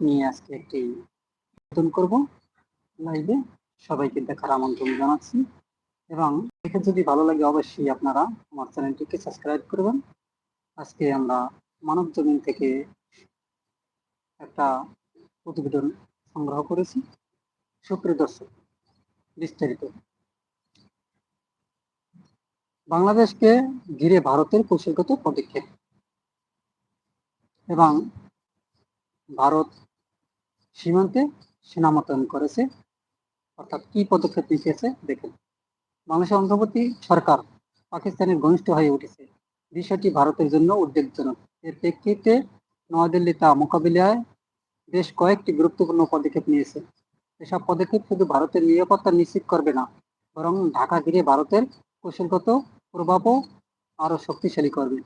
নিয়ে আজকে একটি নতুন করব লাইভে সবাইকে দেখার আমন্ত্রণ জানাচ্ছি। এবং দেখে যদি ভালো লাগে, অবশ্যই আপনারা আমার চ্যানেলটিকে সাবস্ক্রাইব করবেন। আজকে আমরা মানব জমিন থেকে একটা প্রতিবেদন সংগ্রহ করেছি। সুপ্রিয় দর্শক, বিস্তারিত। বাংলাদেশকে ঘিরে ভারতের কৌশলগত পদক্ষেপ। এবং ভারত সীমান্তে সেনা মোতায়েন করেছে। অর্থাৎ কি পদক্ষেপ নিয়েছে দেখেন। বাংলাদেশের অন্তর্বর্তী সরকার পাকিস্তানের ঘনিষ্ঠ হয়ে উঠেছে। বিষয়টি ভারতের জন্য উদ্বেগজনক। এর প্রেক্ষিতে নয়াদিল্লি তা মোকাবিলায় বেশ কয়েকটি গুরুত্বপূর্ণ পদক্ষেপ নিয়েছে। এসব পদক্ষেপ শুধু ভারতের নিরাপত্তা নিশ্চিত করবে না, বরং ঢাকা ঘিরে ভারতের কৌশলগত প্রভাবও আরও শক্তিশালী করবে।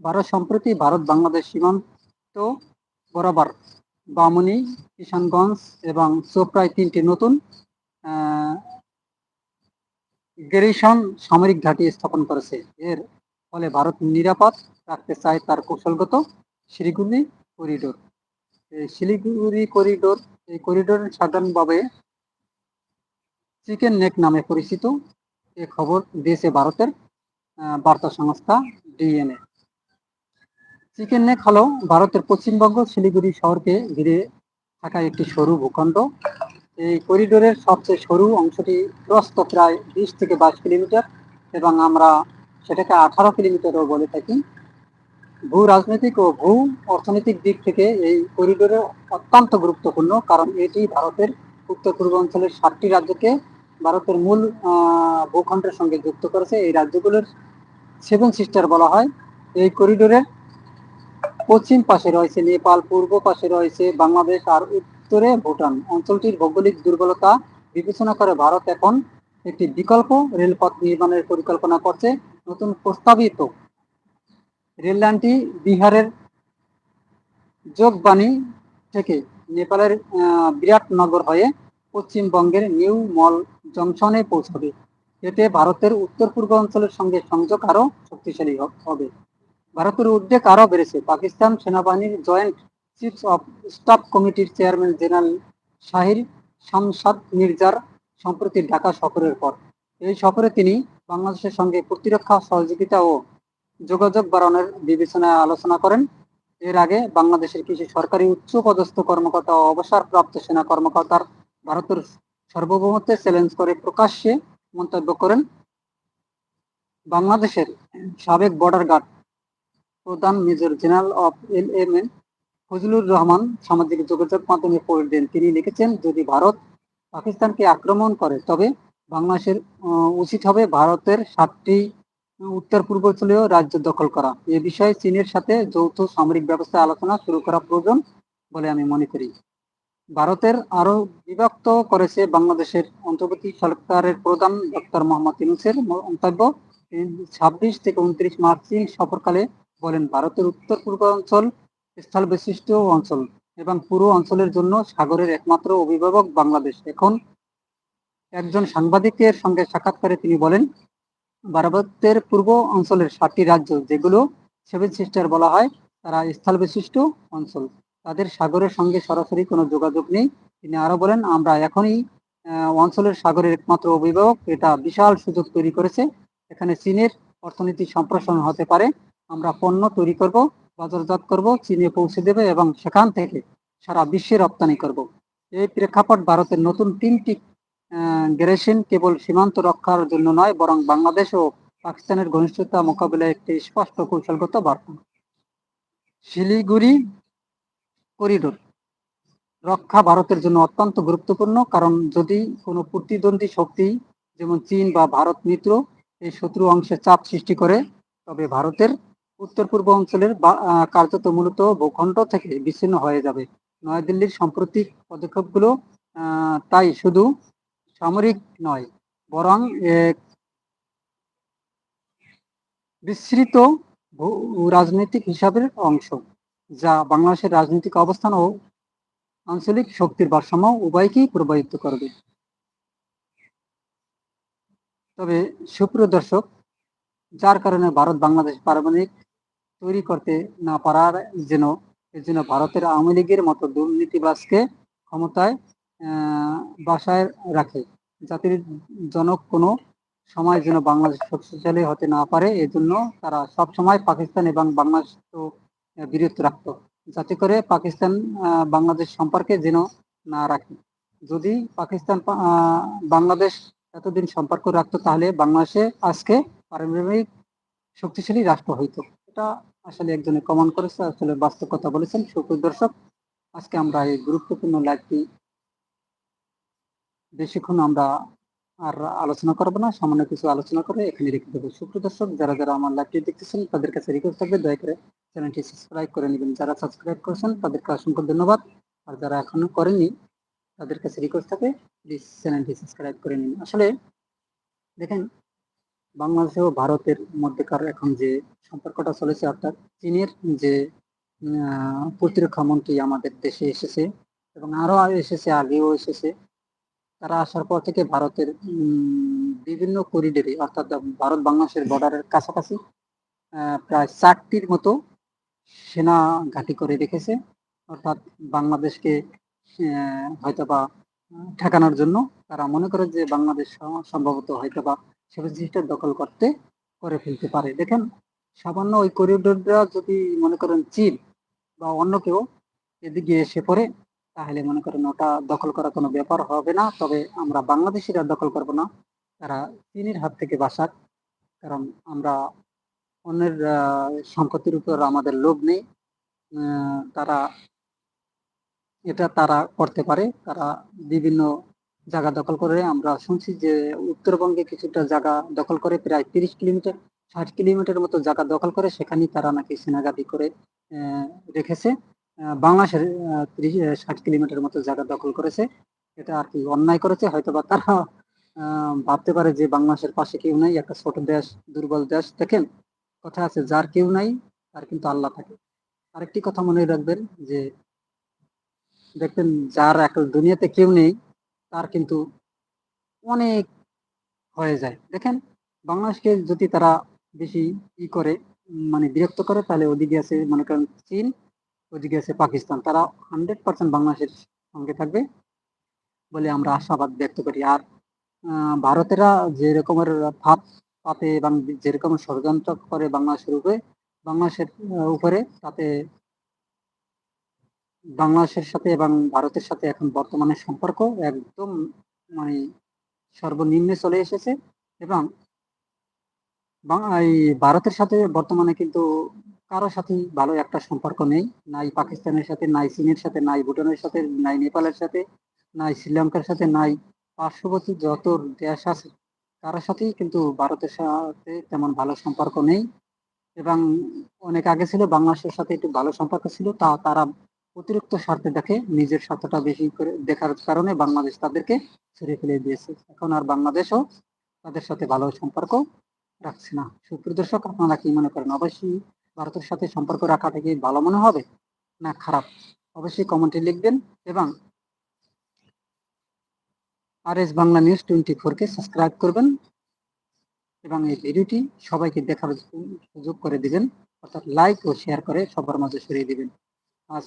ভারত সম্প্রতি ভারত বাংলাদেশ সীমান্ত বরাবর বামনি, কিষানগঞ্জ এবং চোপড়ায় তিনটি নতুন গেরিশন সামরিক ঘাঁটি স্থাপন করেছে। এর ফলে ভারত নিরাপদ রাখতে চায় তার কৌশলগত শিলিগুড়ি করিডোর। শিলিগুড়ি করিডোর, এই করিডোর সাধারণভাবে চিকেন নেক নামে পরিচিত। এ খবর দিয়েছে ভারতের বার্তা সংস্থা ডিএনএ। চিকেন নেক হলো ভারতের পশ্চিমবঙ্গ, শিলিগুড়ি শহরকে ঘিরে থাকা একটি সরু ভূখণ্ড। এই করিডোরের সবচেয়ে সরু অংশটি প্রস্ত প্রায় বিশ থেকে বাইশ কিলোমিটার এবং আমরা সেটাকে আঠারো কিলোমিটারও বলে থাকি। ভূ রাজনৈতিক ও ভূ অর্থনৈতিক দিক থেকে এই করিডোরে অত্যন্ত গুরুত্বপূর্ণ কারণ এটি ভারতের উত্তর পূর্বাঞ্চলের সাতটি রাজ্যকে ভারতের মূল ভূখণ্ডের সঙ্গে যুক্ত করেছে। এই রাজ্যগুলোর সেভেন সিস্টার বলা হয়। এই করিডোরের পশ্চিম পাশে রয়েছে নেপাল, পূর্ব পাশে রয়েছে বাংলাদেশ আর উত্তরে ভুটান। অঞ্চলটির ভৌগোলিক দুর্বলতা বিবেচনা করে ভারত এখন একটি বিকল্প রেলপথ নির্মাণের পরিকল্পনা করছে। নতুন প্রস্তাবিত রেললাইনটি বিহারের যোগবাণী থেকে নেপালের বিরাটনগর হয়ে পশ্চিমবঙ্গের নিউ মল জংশনে পৌঁছবে। এতে ভারতের উত্তর পূর্ব অঞ্চলের সঙ্গে সংযোগ আরও শক্তিশালী হবে। ভারতের উদ্বেগ আরও বেড়েছে। পাকিস্তান সেনাবাহিনীর জয়েন্ট চিফ অফ স্টাফ কমিটির চেয়ারম্যান জেনারেল শাহির শামসাদ মির্জার সম্প্রতি ঢাকা সফরের পর। এই সফরে তিনি বাংলাদেশের সঙ্গে প্রতিরক্ষা, সহযোগিতা ও যোগাযোগ বাড়ানোর বিবেচনায় আলোচনা করেন। এর আগে বাংলাদেশের কিছু সরকারি উচ্চ পদস্থ কর্মকর্তা ও অবসরপ্রাপ্ত সেনা কর্মকর্তার ভারতের সার্বভৌমত্বে চ্যালেঞ্জ করে প্রকাশ্যে মন্তব্য করেন। বাংলাদেশের সাবেক বর্ডার গার্ড প্রধান major general of L M A Fazlur Rahman সামাজিক যোগাযোগ মাধ্যমে পোস্ট দেন। তিনি লিখেছেন, যদি ভারত পাকিস্তানকে আক্রমণ করে, তবে বাংলাদেশের উচিত হবে ভারতের সাতটি উত্তর পূর্বাঞ্চলীয় রাজ্য দখল করা। এ বিষয়ে চীনের সাথে যৌথ সামরিক ব্যবস্থা আলোচনা শুরু করা প্রয়োজন বলে আমি মনে করি। ভারতের আরও বিভক্ত করেছে বাংলাদেশের অন্তর্বর্তী সরকারের প্রধান ডক্টর মোহাম্মদ ইউনুসের মন্তব্য। ছাব্বিশ থেকে উনত্রিশ মার্চ চীন সফরকালে বলেন ভারতের উত্তর পূর্বাঞ্চল স্থল বিশিষ্ট অঞ্চল এবং পুরো অঞ্চলের জন্য সাগরের একমাত্র অভিভাবক বাংলাদেশ। এখন একজন সাংবাদিকের সঙ্গে সাক্ষাৎকারে তিনি বলেন, ভারতের পূর্ব অঞ্চলের সাতটি রাজ্য যেগুলো সেভেন সিস্টার বলা হয়, তারা স্থল বিশিষ্ট অঞ্চল। তাদের সাগরের সঙ্গে সরাসরি কোনো যোগাযোগ নেই। তিনি আরও বলেন, আমরা এখনই অঞ্চলের সাগরের একমাত্র অভিভাবক। এটা বিশাল সুযোগ তৈরি করেছে। এখানে চীনের অর্থনীতি সম্প্রসারণ হতে পারে। আমরা পণ্য তৈরি করব, বাজারজাত করব, চীনে পৌঁছে দেবে এবং সেখান থেকে সারা বিশ্বে রপ্তানি করব। এই প্রেক্ষাপট ভারতের নতুন তিনটি গ্যারেশন কেবল সীমান্ত রক্ষার জন্য নয়, বরং বাংলাদেশ ও পাকিস্তানের ঘনিষ্ঠতা মোকাবিলায় একটি স্পষ্ট কৌশলগত বার্তা। শিলিগুড়ি করিডোর রক্ষা ভারতের জন্য অত্যন্ত গুরুত্বপূর্ণ, কারণ যদি কোনো প্রতিদ্বন্দ্বী শক্তি, যেমন চীন বা ভারত মিত্র, এই শত্রু অংশে চাপ সৃষ্টি করে, তবে ভারতের উত্তর পূর্ব অঞ্চলের কার্যত মূলত ভূখণ্ড থেকে বিচ্ছিন্ন হয়ে যাবে। নয়াদিল্লির সাম্প্রতিক পদক্ষেপগুলো তাই শুধু সামরিক নয়, বরং এক বিস্তৃত রাজনৈতিক হিসাবের অংশ, যা বাংলাদেশের রাজনৈতিক অবস্থান ও আঞ্চলিক শক্তির ভারসাম্য উভয়কেই প্রভাবিত করবে। তবে সুপ্রিয় দর্শক যার কারণে ভারত বাংলাদেশ পারমাণবিক তৈরি করতে না পারার যেন এর জন্য ভারতের আওয়ামী লীগের মতো দুর্নীতিবাজকে ক্ষমতায় বাসায় রাখে। জাতির জনক কোনো সময় যেন বাংলাদেশ শক্তিশালী হতে না পারে, এজন্য তারা সব সময় পাকিস্তান এবং বাংলাদেশ তো বিরত রাখত। যাতে করে পাকিস্তান বাংলাদেশ সম্পর্কে যেন না রাখে। যদি পাকিস্তান বাংলাদেশ এতদিন সম্পর্ক রাখতো, তাহলে বাংলাদেশে আজকে পারমাণবিক শক্তিশালী রাষ্ট্র হইতো। এটা আসলে একজনে কমান করেছে, আসলে বাস্তব কথা বলেছেন। সুপ্রিয় দর্শক, আজকে আমরা এই গুরুত্বপূর্ণ লাইভটি বেশিক্ষণ আমরা আর আলোচনা করব না, সামান্য কিছু আলোচনা করে এখানে রেখে দেবো। সুপ্রিয় দর্শক, যারা যারা আমার লাইভটি দেখতেছেন, তাদের কাছে রিকোয়েস্ট থাকবে, দয়া করে চ্যানেলটি সাবস্ক্রাইব করে নেবেন। যারা সাবস্ক্রাইব করেছেন, তাদেরকে অসংখ্য ধন্যবাদ। আর যারা এখনও করেনি তাদের কাছে রিকোয়েস্ট থাকে প্লিজ চ্যানেলটি সাবস্ক্রাইব করে নিন। আসলে দেখেন বাংলাদেশ ও ভারতের মধ্যেকার এখন যে সম্পর্কটা চলেছে, অর্থাৎ চীনের যে প্রতিরক্ষা মন্ত্রী আমাদের দেশে এসেছে এবং আরও এসেছে, আগেও এসেছে। তারা আসার পর থেকে ভারতের বিভিন্ন করিডোরে অর্থাৎ ভারত বাংলাদেশের বর্ডারের কাছাকাছি প্রায় চারটির মতো সেনা ঘাঁটি করে রেখেছে। অর্থাৎ বাংলাদেশকে হয়তোবা ঠেকানোর জন্য তারা মনে করে যে বাংলাদেশ সম্ভবত হয়তোবা সেভেন জিনিসটা দখল করতে, করে ফেলতে পারে। দেখেন, সামান্য ওই করিডোরটা যদি মনে করেন চীন বা অন্য কেউ এদিকে এসে পড়ে, তাহলে মনে করেন ওটা দখল করা কোনো ব্যাপার হবে না। তবে আমরা বাংলাদেশিরা দখল করব না। তারা চীনের হাত থেকে বাঁচাক। কারণ আমরা অন্যের সম্পত্তির উপর আমাদের লোভ নেই। তারা, এটা তারা করতে পারে। তারা বিভিন্ন জায়গা দখল করে। আমরা শুনছি যে উত্তরবঙ্গে কিছুটা জায়গা দখল করে, প্রায় তিরিশ কিলোমিটার, ষাট কিলোমিটার মতো জায়গা দখল করে। সেখানেই তারা নাকি সেনাগাদি করে রেখেছে। বাংলাদেশের ষাট কিলোমিটার মতো জায়গা দখল করেছে। এটা আর কি অন্যায় করেছে হয়তো বা তারা ভাবতে পারে যে বাংলাদেশের পাশে কেউ নাই, একটা ছোট দেশ, দুর্বল দেশ। দেখেন, কথা আছে, যার কেউ নাই, তার কিন্তু আল্লাহ থাকে। আরেকটি কথা মনে রাখবেন যে, দেখবেন যার এক দুনিয়াতে কেউ নেই তার কিন্তু অনেক হয়ে যায়। দেখেন, বাংলাদেশকে যদি তারা বেশি ই করে মানে বিরক্ত করে, তাহলে ওদিকে আছে, মনে করেন, চীন, ওদিকে আছে পাকিস্তান। তারা হান্ড্রেড পার্সেন্ট বাংলাদেশের সঙ্গে থাকবে বলে আমরা আশাবাদ ব্যক্ত করি। আর ভারতেরা যে রকমের ভাব পাতে এবং যেরকম ষড়যন্ত্র করে বাংলাদেশের উপরে বাংলাদেশের উপরে, তাতে বাংলাদেশের সাথে এবং ভারতের সাথে এখন বর্তমানে সম্পর্ক একদম মানে সর্বনিম্নে চলে এসেছে এবং ভারতের সাথে বর্তমানে কিন্তু কারোর সাথেই ভালো একটা সম্পর্ক নেই, নাই পাকিস্তানের সাথে, নাই চীনের সাথে, নাই ভুটানের সাথে, নাই নেপালের সাথে, নাই শ্রীলঙ্কার সাথে, নাই পার্শ্ববর্তী যত দেশ আছে কারোর সাথেই কিন্তু ভারতের সাথে তেমন ভালো সম্পর্ক নেই এবং অনেক আগে ছিল বাংলাদেশের সাথে একটু ভালো সম্পর্ক ছিল, তা তারা অতিরিক্ত স্বার্থে দেখে নিজের স্বার্থটা বেশি করে দেখার কারণে বাংলাদেশ তাদেরকে ছেড়ে ফেলে দিয়েছে। এখন আর বাংলাদেশও তাদের সাথে ভালো সম্পর্ক রাখছে না। সুপ্রিয় দর্শক, আপনারা কি মনে করেন, অবশ্যই ভারতের সাথে সম্পর্ক রাখাটা কি ভালো মনে হবে না খারাপ? অবশ্যই কমেন্টে লিখবেন এবং R S Bangla news twenty ফোরকে সাবস্ক্রাইব করবেন এবং এই ভিডিওটি সবাইকে দেখার সুযোগ করে দিবেন। অর্থাৎ লাইক ও শেয়ার করে সবার মাঝে ছড়িয়ে দিবেন। আজ